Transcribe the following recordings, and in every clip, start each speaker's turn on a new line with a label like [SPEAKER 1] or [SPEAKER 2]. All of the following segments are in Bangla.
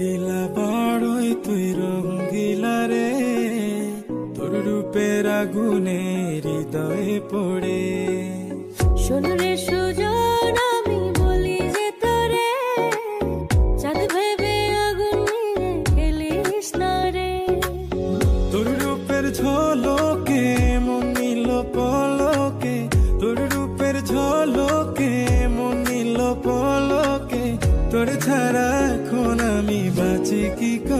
[SPEAKER 1] রঙ্গিলা বড়ই তুই রঙ্গিলা রে। রূপের আগুনে হৃদয়ে পড়ে।
[SPEAKER 2] শোনরে সুজন আমি বলি যে তোরে চাঁদ ভেবে আগুন খেলিস না রে।
[SPEAKER 1] তোর রূপের ঝলকে মন নিল পলকে। তোর রূপের ঝলকে মন নিল পলকে। তোর ছাড়া এখন আমি বাঁচি কি করে?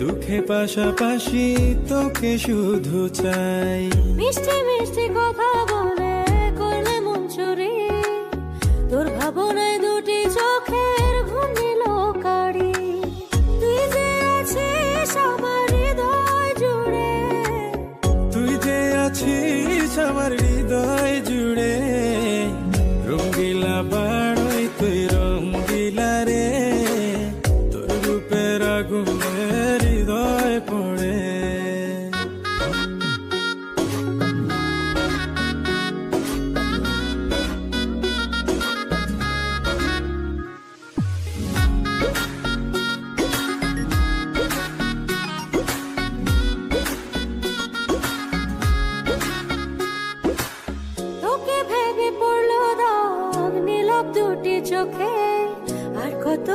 [SPEAKER 1] দুঃখে পাশাপাশি তোকে শুধু চাই।
[SPEAKER 2] মিষ্টি মিষ্টি কথা বলে করলে মন চুরি তোর ভাবনায় দুটি চোখের ঘুম নিল কারি তুই যে আছিস আমার হৃদয় জুড়ে।
[SPEAKER 1] তুই যে আছিস আমার হৃদয় জুড়ে। রঙ্গিলা